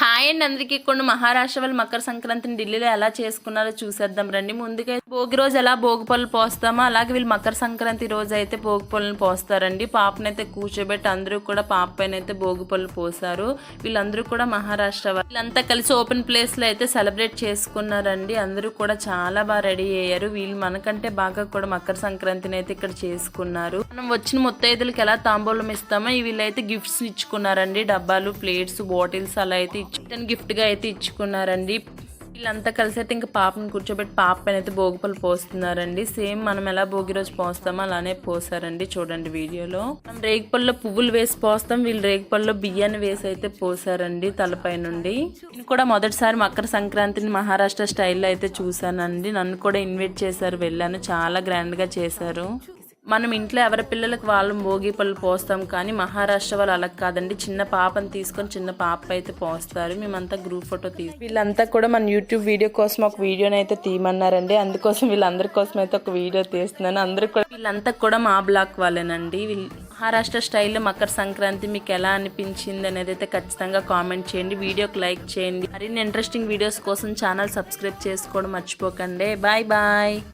Hi అండి అందరికీ. కొన్ని మహారాష్ట్ర వాళ్ళు మకర సంక్రాంతిని ఢిల్లీలో ఎలా చేసుకున్నారో చూసేద్దాం రండి. ముందుగా భోగి రోజు ఎలా భోగి పళ్ళు పోస్తామో అలాగే వీళ్ళు మకర సంక్రాంతి రోజు అయితే భోగి పళ్ళని పోస్తారండి. పాపనైతే కూర్చోబెట్టి అందరూ కూడా పాప పైన అయితే భోగి పళ్ళు పోసారు. వీళ్ళందరూ కూడా మహారాష్ట్ర వీళ్ళంతా కలిసి ఓపెన్ ప్లేస్లో అయితే సెలబ్రేట్ చేసుకున్నారండి. అందరూ కూడా చాలా బాగా రెడీ అయ్యారు. వీళ్ళు మనకంటే బాగా కూడా మకర సంక్రాంతిని అయితే ఇక్కడ చేసుకున్నారు. మనం వచ్చిన ముత్తైదులకి ఎలా తాంబూలం ఇస్తామో వీళ్ళైతే గిఫ్ట్స్ ఇచ్చుకున్నారండి. డబ్బాలు ప్లేట్స్ బాటిల్స్ అలా అయితే ఇచ్చి గిఫ్ట్గా అయితే ఇచ్చుకున్నారండి. వీళ్ళంతా కలిసి అయితే ఇంకా పాపని కూర్చోబెట్టి పాప పైన అయితే భోగిపలు పోస్తున్నారండి. సేమ్ మనం ఎలా భోగి రోజు పోస్తామో అలానే పోసారండి చూడండి వీడియోలో. మనం రేగిపళ్ళలో పువ్వులు వేసి పోస్తాం వీళ్ళు రేగిపళ్ళలో బియ్యాన్ని వేసి అయితే పోసారండి తలపై నుండి. నేను కూడా మొదటిసారి మకర సంక్రాంతిని మహారాష్ట్ర స్టైల్లో అయితే చూసానండి. నన్ను కూడా ఇన్వైట్ చేశారు వెళ్ళాను. చాలా గ్రాండ్గా చేశారు. మనం ఇంట్లో ఎవరి పిల్లలకు వాళ్ళు భోగి పళ్ళు పోస్తాం కానీ మహారాష్ట్ర వాళ్ళు అలా కాదండి. చిన్న పాపని తీసుకొని చిన్న పాప అయితే పోస్తారు. మేమంతా గ్రూప్ ఫోటో తీసి. వీళ్ళంతా కూడా మన యూట్యూబ్ వీడియో కోసం ఒక వీడియోని అయితే తీయమన్నారండి. అందుకోసం వీళ్ళందరి కోసం అయితే ఒక వీడియో తీస్తున్నాను. అందరూ కూడా వీళ్ళంతా కూడా మా బ్లాక్ వాళ్ళేనండి. వీళ్ళు మహారాష్ట్ర స్టైల్లో మకర సంక్రాంతి మీకు ఎలా అనిపించింది అనేది అయితే ఖచ్చితంగా కామెంట్ చేయండి. వీడియోకి లైక్ చేయండి. మరిన్ని ఇంట్రెస్టింగ్ వీడియోస్ కోసం ఛానల్ సబ్స్క్రైబ్ చేసుకోవడం మర్చిపోకండి. Bye bye